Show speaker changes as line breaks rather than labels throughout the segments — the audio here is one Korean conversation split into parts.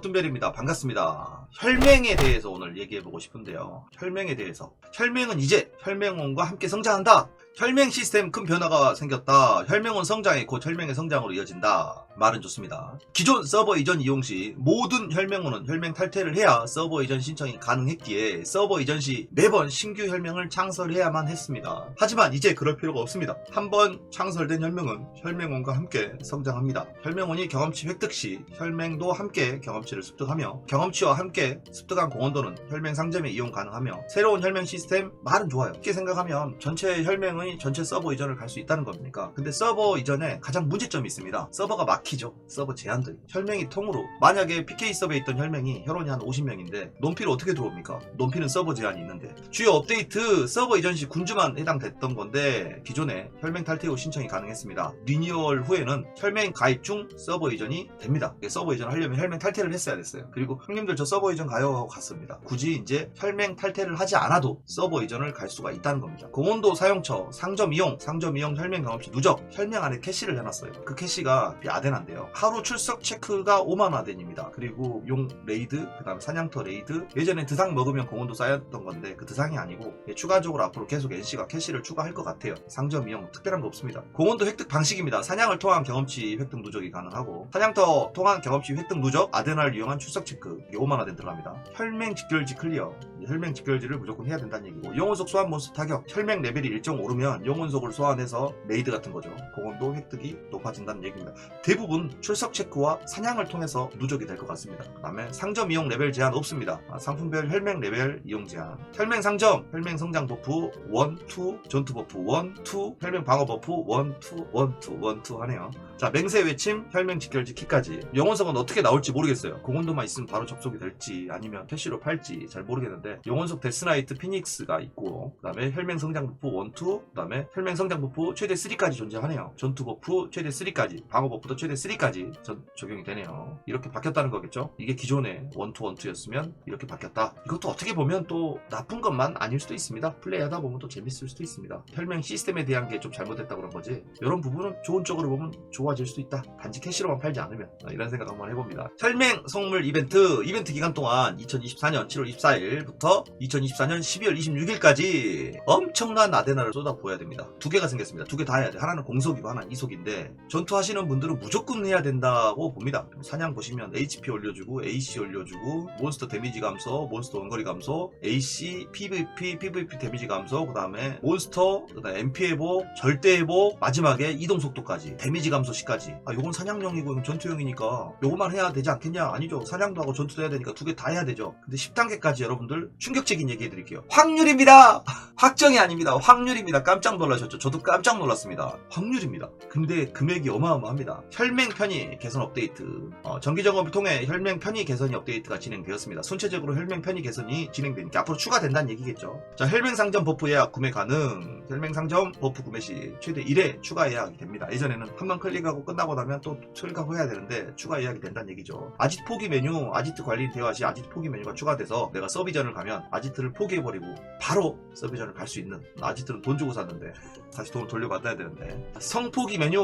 서툰별입니다. 반갑습니다. 혈맹에 대해서 오늘 얘기해보고 싶은데요. 혈맹에 대해서. 혈맹은 이제 혈맹원과 함께 성장한다. 혈맹 시스템 큰 변화가 생겼다. 혈맹원 성장이 곧 혈맹의 성장으로 이어진다. 말은 좋습니다. 기존 서버 이전 이용 시 모든 혈맹원은 혈맹 탈퇴를 해야 서버 이전 신청이 가능했기에 서버 이전 시 매번 신규 혈맹을 창설해야만 했습니다. 하지만 이제 그럴 필요가 없습니다. 한번 창설된 혈맹은 혈맹원과 함께 성장합니다. 혈맹원이 경험치 획득 시 혈맹도 함께 경험치를 습득하며 경험치와 함께 습득한 공헌도는 혈맹 상점에 이용 가능하며 새로운 혈맹 시스템 말은 좋아요. 쉽게 생각하면 전체 혈맹 의 전체 서버 이전을 갈 수 있다는 겁니까? 근데 서버 이전에 가장 문제점이 있습니다. 서버가 막히죠. 서버 제한들이. 혈맹이 통으로 만약에 PK 서버에 있던 혈맹이 혈원이 한 50명인데 논피를 어떻게 들어옵니까? 논피는 서버 제한이 있는데 주요 업데이트 서버 이전 시 군주만 해당됐던 건데 기존에 혈맹 탈퇴 후 신청이 가능했습니다. 리뉴얼 후에는 혈맹 가입 중 서버 이전이 됩니다. 서버 이전 하려면 혈맹 탈퇴를 했어야 됐어요. 그리고 형님들 저 서버 이전 가요 하고 갔습니다. 굳이 이제 혈맹 탈퇴를 하지 않아도 서버 이전을 갈 수가 있다는 겁니다. 공원도 사용처, 상점 이용, 상점 이용 혈맹 경험치 누적, 혈맹 안에 캐시를 해놨어요. 그 캐시가 아덴한데요. 하루 출석 체크가 5만 아덴입니다. 그리고 용 레이드, 그 다음에 사냥터 레이드, 예전에 드상 먹으면 공원도 쌓였던 건데 그 드상이 아니고 예, 추가적으로 앞으로 계속 NC가 캐시를 추가할 것 같아요. 상점 이용 특별한 거 없습니다. 공원도 획득 방식입니다. 사냥을 통한 경험치 획득 누적이 가능하고 사냥터 통한 경험치 획득 누적, 아덴을 이용한 출석 체크 이게 5만 아덴 들어갑니다. 혈맹 집결지 클리어, 혈맹 집결지를 무조건 해야 된다는 얘기고 영혼속 소환 몬스터 타격, 혈맹 레벨이 일정 오르면 영혼속을 소환해서 레이드 같은 거죠. 공원도 획득이 높아진다는 얘기입니다. 대부분 출석 체크와 사냥을 통해서 누적이 될 것 같습니다. 그 다음에 상점 이용 레벨 제한 없습니다. 아, 상품별 혈맹 레벨 이용 제한. 혈맹 상점, 혈맹 성장 버프 1, 2, 전투 버프 1, 2, 혈맹 방어 버프 1, 2, 1, 2, 1, 2 하네요. 자, 맹세 외침, 혈맹 직결지 키까지. 영혼석은 어떻게 나올지 모르겠어요. 공원도만 있으면 바로 접속이 될지 아니면 캐시로 팔지 잘 모르겠는데 영혼석 데스나이트 피닉스가 있고 그 다음에 혈맹 성장 버프 1, 2, 그 다음에 혈맹 성장 버프 최대 3까지 존재하네요. 전투 버프 최대 3까지, 방어 버프도 최대 3까지 적용이 되네요. 이렇게 바뀌었다는 거겠죠? 이게 기존의 1, 2, 1, 2였으면 이렇게 바뀌었다. 이것도 어떻게 보면 또 나쁜 것만 아닐 수도 있습니다. 플레이하다 보면 또 재밌을 수도 있습니다. 혈맹 시스템에 대한 게 좀 잘못됐다 그런 거지. 이런 부분은 좋은 쪽으로 보면 좋아질 수도 있다. 단지 캐시로만 팔지 않으면 아, 이런 생각 한번 해봅니다. 혈맹 성물 이벤트 이벤트 기간 동안 2024년 7월 24일부터 2024년 12월 26일까지 엄청난 아데나를 쏟아부어야 됩니다. 두 개가 생겼습니다. 두 개 다 해야 돼. 하나는 공속이고 하나는 이속인데 전투하시는 분들은 무조건 해야 된다고 봅니다. 사냥 보시면 HP 올려주고 AC 올려주고 몬스터 데미지 감소, 몬스터 원거리 감소, AC, PVP, PVP 데미지 감소, 그 다음에 몬스터, 그 다음에 MP 회복, 절대 회복, 마지막에 이동 속도까지 데미지 감소 시까지. 아, 요건 사냥용이고 이건 전투용이니까 요거만 해야 되지 않겠냐? 아니죠. 사냥도 하고 전투도 해야 되니까 두 개 다 해야 되죠. 근데 10단계까지 여러분들 충격적인 얘기 해드릴게요. 확률입니다. 확정이 아닙니다. 확률입니다. 깜짝 놀라셨죠? 저도 깜짝 놀랐습니다. 확률입니다. 근데 금액이 어마어마합니다. 혈맹 편의 개선 업데이트. 어, 정기 점검을 통해 혈맹 편의 개선이 업데이트가 진행되었습니다. 순체적으로 혈맹 편의 개선이 진행되니까 앞으로 추가된다는 얘기겠죠. 자, 혈맹 상점 버프 예약 구매 가능. 혈맹 상점 버프 구매 시 최대 1회 추가 예약이 됩니다. 예전에는 한 번 클릭하고 끝나고 나면 또 클릭하고 해야 되는데 추가 예약이 된다는 얘기죠. 아지트 포기 메뉴, 아지트 관리 대화 시 아지트 포기 메뉴가 추가돼서 내가 서비전을 가면 아지트를 포기해버리고 바로 서비전을 갈 수 있는 아지트는 돈 주고 샀는데 다시 돈을 돌려받아야 되는데. 성포기 메뉴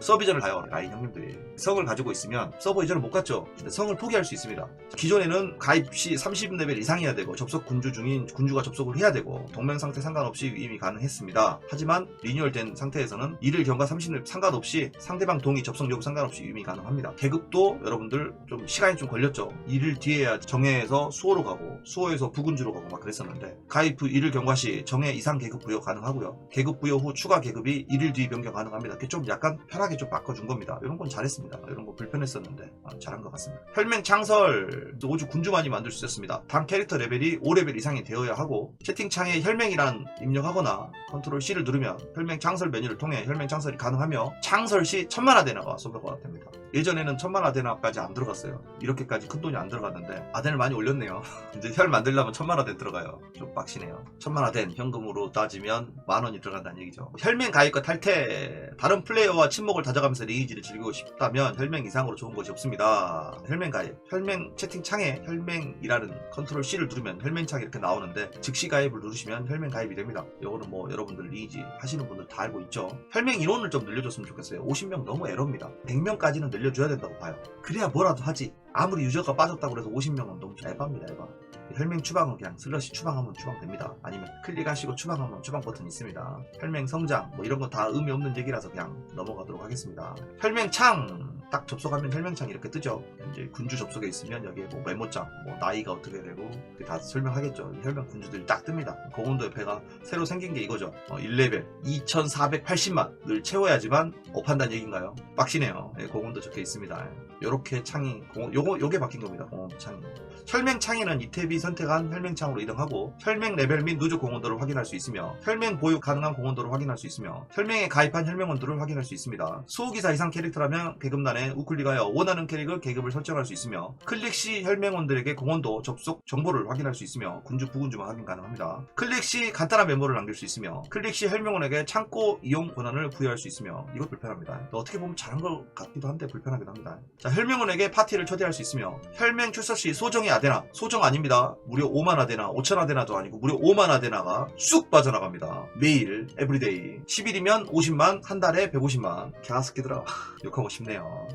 서비전을 가요 라인 형님들이. 성을 가지고 있으면 서버 이전을 못 갔죠. 근데 성을 포기할 수 있습니다. 기존에는 가입 시 30레벨 이상이어야 되고 접속 군주 중인 군주가 접속을 해야 되고 동맹 상태 상관없이 이미 가능했습니다. 하지만 리뉴얼된 상태에서는 이를 경과 30레벨 상관없이 상대방 동의 접속 여부 상관없이 이미 가능합니다. 계급도 여러분들 좀 시간이 좀 걸렸죠. 이를 뒤에야 정해에서 수호로 가고 수호에 서 부군주로 가고 막 그랬었는데 가입 후 이를 경과 시 정해 이상 계급 부여 가능하고요 계급 부여 후 추가 계급이 1일 뒤 변경 가능합니다. 이렇게 좀 약간 편하게 좀 바꿔준 겁니다. 이런 건 잘했습니다. 이런 거 불편했었는데 아, 잘한 것 같습니다. 혈맹 창설 오주 군주만이 만들 수 있었습니다. 단 캐릭터 레벨이 5레벨 이상이 되어야 하고 채팅창에 혈맹이란 입력하거나 컨트롤 C를 누르면 혈맹 창설 메뉴를 통해 혈맹 창설이 가능하며 창설 시 천만 아데나가 소비가 됩니다. 예전에는 천만 아데나까지 안 들어갔어요. 이렇게까지 큰 돈이 안 들어갔는데 아덴을 많이 올렸네요. 이제 혈 만들려면 천만 아덴 들어가요. 좀 빡시네요. 천만 아덴 현금으로 따지면 만 원이 들어간다는 얘기죠. 혈맹 가입과 탈퇴 다른 플레이어와 친목을 다져가면서 리니지를 즐기고 싶다면 혈맹 이상으로 좋은 것이 없습니다. 혈맹 가입 혈맹 채팅창에 혈맹이라는 컨트롤 C를 누르면 혈맹창이 이렇게 나오는데 즉시 가입을 누르시면 혈맹 가입이 됩니다. 이거는 뭐 여러분들 리니지 하시는 분들 다 알고 있죠. 혈맹 인원을 좀 늘려줬으면 좋겠어요. 50명 너무 에러입니다. 100명까지는 늘려 알려줘야 된다고 봐요. 그래야 뭐라도 하지. 아무리 유저가 빠졌다고 해서 50명은 너무 에바입니다, 에바. 혈맹 추방은 그냥 슬러시 추방하면 추방됩니다. 아니면 클릭하시고 추방하면 추방 버튼 있습니다. 혈맹 성장 뭐 이런 거다 의미 없는 얘기라서 그냥 넘어가도록 하겠습니다. 혈맹 창! 딱 접속하면 혈맹창 이렇게 뜨죠. 이제 군주 접속에 있으면 여기에 뭐 메모장, 뭐 나이가 어떻게 되고 다 설명하겠죠. 혈맹 군주들이 딱 뜹니다. 공원도 옆에가 새로 생긴 게 이거죠. 어, 1레벨 2480만을 채워야지만 업한다는 얘기인가요? 빡시네요. 예, 공원도 적혀 있습니다. 요렇게 창이 공원, 요거 요게 바뀐 겁니다. 공원 창이. 혈맹 창에는 이탭이 선택한 혈맹 창으로 이동하고 혈맹 레벨 및 누적 공원도를 확인할 수 있으며 혈맹 보유 가능한 공원도를 확인할 수 있으며 혈맹에 가입한 혈맹원들을 확인할 수 있습니다. 수호기사 이상 캐릭터라면 계급란에 우클릭하여 원하는 캐릭을 계급을 설정할 수 있으며 클릭 시 혈맹원들에게 공원도 접속 정보를 확인할 수 있으며 군주 부군주만 확인 가능합니다. 클릭 시 간단한 메모를 남길 수 있으며 클릭 시 혈맹원에게 창고 이용 권한을 부여할 수 있으며 이것 불편합니다. 또 어떻게 보면 잘한 것 같기도 한데 불편하기도 합니다. 자 혈맹원에게 파티를 초대할 수 있으며 혈맹 출석 시 소정의 아데나 소정 아닙니다. 무려 5만 아데나 5천 아데나도 아니고 무려 5만 아데나가 쑥 빠져나갑니다. 매일 에브리데이 10일이면 50만 한 달에 150만 개가스키더라 욕하고 싶네요.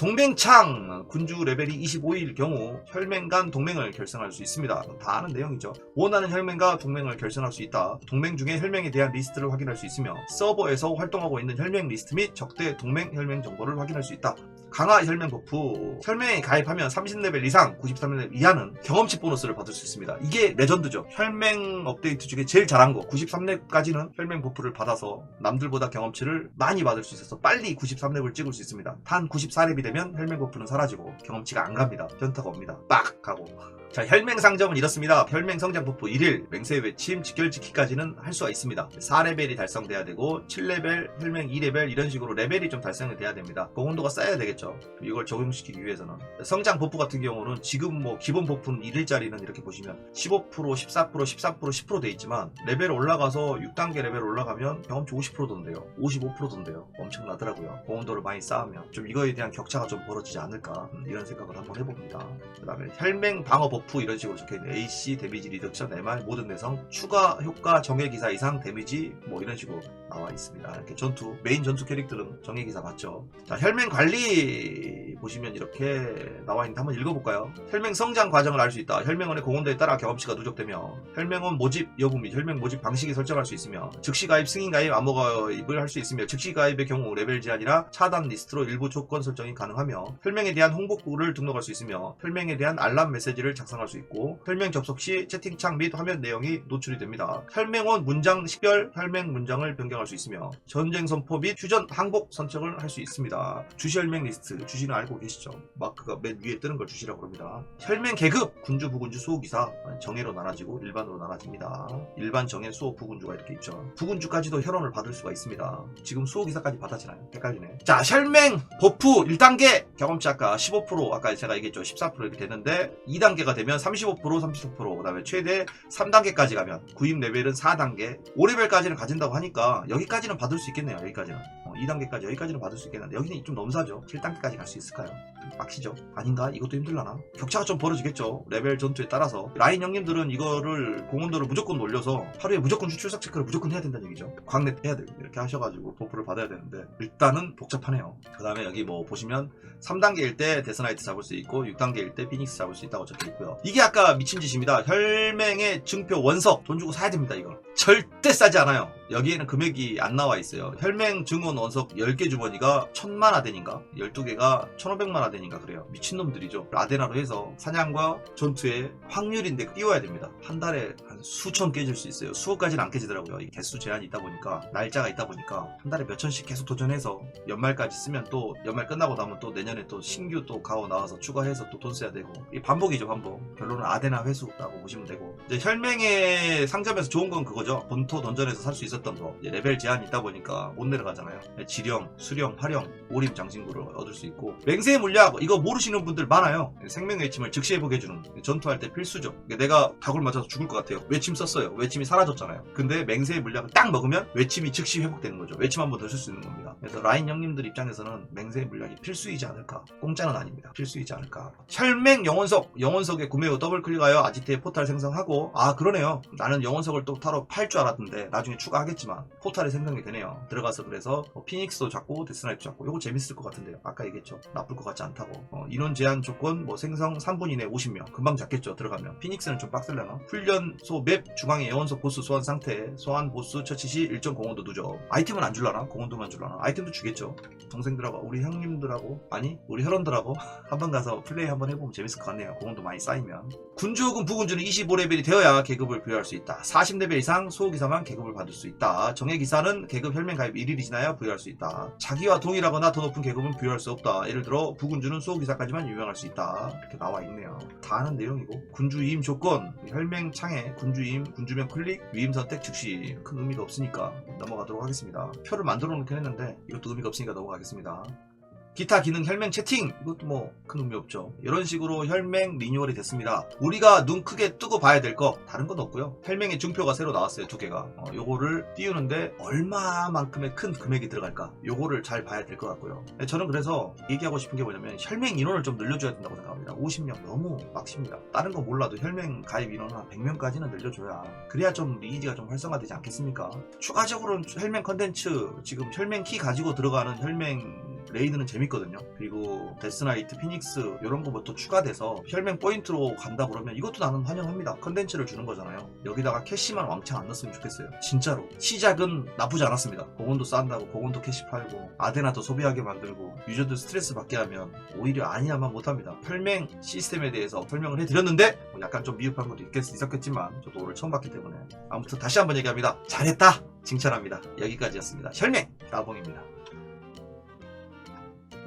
동맹창 군주 레벨이 25일 경우 혈맹 간 동맹을 결성할 수 있습니다. 다 아는 내용이죠. 원하는 혈맹과 동맹을 결성할 수 있다. 동맹 중에 혈맹에 대한 리스트를 확인할 수 있으며 서버에서 활동하고 있는 혈맹 리스트 및 적대 동맹 혈맹 정보를 확인할 수 있다. 강화 혈맹 버프 혈맹에 가입하면 30레벨 이상 93레벨 이하는 경험치 보너스를 받을 수 있습니다. 이게 레전드죠. 혈맹 업데이트 중에 제일 잘한 거 93렙까지는 혈맹 버프를 받아서 남들보다 경험치를 많이 받을 수 있어서 빨리 93렙을 찍을 수 있습니다. 단 94렙이 되면 혈맹 버프는 사라지고 경험치가 안 갑니다. 현타가 옵니다. 빡 하고 자, 혈맹 상점은 이렇습니다. 혈맹 성장 버프 1일, 맹세 외침, 직결 지키까지는 할 수가 있습니다. 4레벨이 달성돼야 되고, 7레벨, 혈맹 2레벨 이런 식으로 레벨이 좀 달성이 돼야 됩니다. 공헌도가 쌓여야 되겠죠. 이걸 적용시키기 위해서는. 성장 버프 같은 경우는 지금 뭐 기본 버프는 1일짜리는 이렇게 보시면 15%, 14%, 13%, 10%돼 있지만 레벨 올라가서 6단계 레벨 올라가면 경험치 50%던데요. 55%던데요. 엄청나더라고요. 공헌도를 많이 쌓으면 좀 이거에 대한 격차가 좀 벌어지지 않을까 음, 이런 생각을 한번 해봅니다. 그 다음에 혈맹 방어 버프 이런 식으로 적혀있는 AC 데미지 리덕션 MR 모든 내성 추가 효과 정예기사 이상 데미지 뭐 이런 식으로 나와 있습니다. 이렇게 전투 메인 전투 캐릭터는 정예기사 맞죠? 자 혈맹 관리 보시면 이렇게 나와 있는데 한번 읽어볼까요? 혈맹 성장 과정을 알 수 있다. 혈맹원의 공헌도에 따라 경험치가 누적되며 혈맹원 모집 여부 및 혈맹 모집 방식이 설정할 수 있으며 즉시 가입 승인 가입 암호 가입을 할 수 있으며 즉시 가입의 경우 레벨 제한이나 차단 리스트로 일부 조건 설정이 가능하며 혈맹에 대한 홍보글을 등록할 수 있으며 혈맹에 대한 알람 메시지를 작성 할 수 있고 혈맹 접속 시 채팅창 및 화면 내용이 노출이 됩니다. 혈맹원 문장 식별 혈맹 문장을 변경할 수 있으며 전쟁 선포 및 휴전 항복 선택을 할 수 있습니다. 주시 혈맹 리스트 주시는 알고 계시죠? 마크가 맨 위에 뜨는 걸 주시라고 합니다. 혈맹 계급 군주 부군주 수호기사 정예로 나눠지고 일반으로 나눠집니다. 일반 정예 수호 부군주가 이렇게 있죠. 부군주까지도 혈원을 받을 수가 있습니다. 지금 수호기사까지 받았잖아요. 헷갈리네. 자 혈맹 버프 1단계 경험치 아까 15% 아까 제가 얘기했죠. 14% 이렇게 되는데 2단계가 되면 35% 33% 그다음에 최대 3단계까지 가면 구입 레벨은 4단계 5레벨까지는 가진다고 하니까 여기까지는 받을 수 있겠네요. 여기까지는 어, 2단계까지 여기까지는 받을 수 있겠는데 여기는 좀 넘사죠. 7단계까지 갈 수 있을까요? 좀 빡시죠? 아닌가? 이것도 힘들라나? 격차가 좀 벌어지겠죠. 레벨 전투에 따라서 라인 형님들은 이거를 공원도를 무조건 놀려서 하루에 무조건 출석 체크를 무조건 해야 된다는 얘기죠. 광넷 해야 되고 이렇게 하셔가지고 버프를 받아야 되는데 일단은 복잡하네요. 그 다음에 여기 뭐 보시면 3단계일 때 데스나이트 잡을 수 있고 6단계일 때 피닉스 잡을 수 있다고 적혀 있고요. 이게 아까 미친 짓입니다. 혈맹의 증표 원석 돈 주고 사야 됩니다. 이거 절대 싸지 않아요. 여기에는 금액이 안 나와 있어요. 혈맹 증원 원석 10개 주머니가 1000만 아덴인가? 12개가 1500만 아덴인가 그래요. 미친놈들이죠. 아데나로 해서 사냥과 전투의 확률인데 띄워야 됩니다. 한 달에 한 수천 깨질 수 있어요. 수억까지는 안 깨지더라고요. 이 개수 제한이 있다 보니까 날짜가 있다 보니까 한 달에 몇 천씩 계속 도전해서 연말까지 쓰면 또 연말 끝나고 나면 또 내년에 또 신규 또 가오 나와서 추가해서 또 돈 써야 되고 이 반복이죠 반복. 결론은 아데나 회수라고 보시면 되고 이제 혈맹의 상점에서 좋은 건 그거죠. 본토 던전에서 살 수 있었 던 거 레벨 제한이 있다 보니까 못 내려가잖아요. 지령, 수령, 활용, 오림 장신구를 얻을 수 있고 맹세의 물약 이거 모르시는 분들 많아요. 생명 외침을 즉시 해보게 해주는 전투할 때 필수죠. 내가 각을 맞아서 죽을 것 같아요. 외침 썼어요. 외침이 사라졌잖아요. 근데 맹세의 물약을 딱 먹으면 외침이 즉시 회복되는 거죠. 외침 한 번 더 쓸 수 있는 겁니다. 그래서 라인 형님들 입장에서는 맹세의 물약이 필수이지 않을까. 공짜는 아닙니다. 필수이지 않을까. 혈맹 영혼석, 영혼석에 구매 후 더블 클릭하여 아지트의 포탈 생성하고 아 그러네요. 나는 영혼석을 또 타러 팔 줄 알았는데 나중에 추가하겠 하겠지만 포탈이 생성이 되네요. 들어가서 그래서 뭐 피닉스도 잡고 데스나이트 잡고 이거 재밌을 것 같은데요. 아까 얘기했죠. 나쁠 것 같지 않다고. 어, 인원 제한 조건 뭐 생성 3분 이내 50명 금방 잡겠죠. 들어가면 피닉스는 좀 빡셀려나? 훈련소 맵 중앙에 예원소 보스 소환 상태 소환 보스 처치 시 일정 공원도 누적 아이템은 안 줄라나? 공원도만 줄라나? 아이템도 주겠죠. 동생들하고 우리 형님들하고 아니 우리 혈원들하고 한번 가서 플레이 한번 해보면 재밌을 것 같네요. 공원도 많이 쌓이면 군주군 부군주는 25레벨이 되어야 계급을 부여할 수 있다. 40레벨 이상 소기사만 계급을 받을 수 있다. 정예기사는 계급 혈맹 가입 1일이 지나야 부여할 수 있다. 자기와 동일하거나 더 높은 계급은 부여할 수 없다. 예를 들어 부군주는 소기사까지만 유명할 수 있다. 이렇게 나와 있네요. 다 아는 내용이고 군주 위임 조건 혈맹 창에 군주 위임 군주명 클릭 위임 선택 즉시 큰 의미가 없으니까 넘어가도록 하겠습니다. 표를 만들어 놓긴 했는데 이것도 의미가 없으니까 넘어가겠습니다. 기타 기능 혈맹 채팅 이것도 뭐 큰 의미 없죠. 이런 식으로 혈맹 리뉴얼이 됐습니다. 우리가 눈 크게 뜨고 봐야 될 거 다른 건 없고요. 혈맹의 중표가 새로 나왔어요 두 개가. 어, 요거를 띄우는데 얼마만큼의 큰 금액이 들어갈까? 요거를 잘 봐야 될 것 같고요. 네, 저는 그래서 얘기하고 싶은 게 뭐냐면 혈맹 인원을 좀 늘려줘야 된다고 생각합니다. 50명 너무 빡십니다. 다른 건 몰라도 혈맹 가입 인원 한 100명까지는 늘려줘야 그래야 좀 리니지가 좀 활성화되지 않겠습니까? 추가적으로는 혈맹 컨텐츠 지금 혈맹 키 가지고 들어가는 혈맹 레이드는 재밌거든요. 그리고 데스나이트, 피닉스 이런 거뭐또 추가돼서 혈맹 포인트로 간다 그러면 이것도 나는 환영합니다. 컨텐츠를 주는 거잖아요. 여기다가 캐시만 왕창 안 넣었으면 좋겠어요. 진짜로. 시작은 나쁘지 않았습니다. 공원도 싼다고 공원도 캐시 팔고 아데나도 소비하게 만들고 유저들 스트레스 받게 하면 오히려 아니야만 못합니다. 혈맹 시스템에 대해서 설명을 해드렸는데 뭐 약간 좀 미흡한 것도 있겠, 있었겠지만 저도 오늘 처음 봤기 때문에 아무튼 다시 한번 얘기합니다. 잘했다! 칭찬합니다. 여기까지였습니다. 혈맹! 따봉입니다.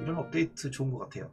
이런 업데이트 좋은 것 같아요.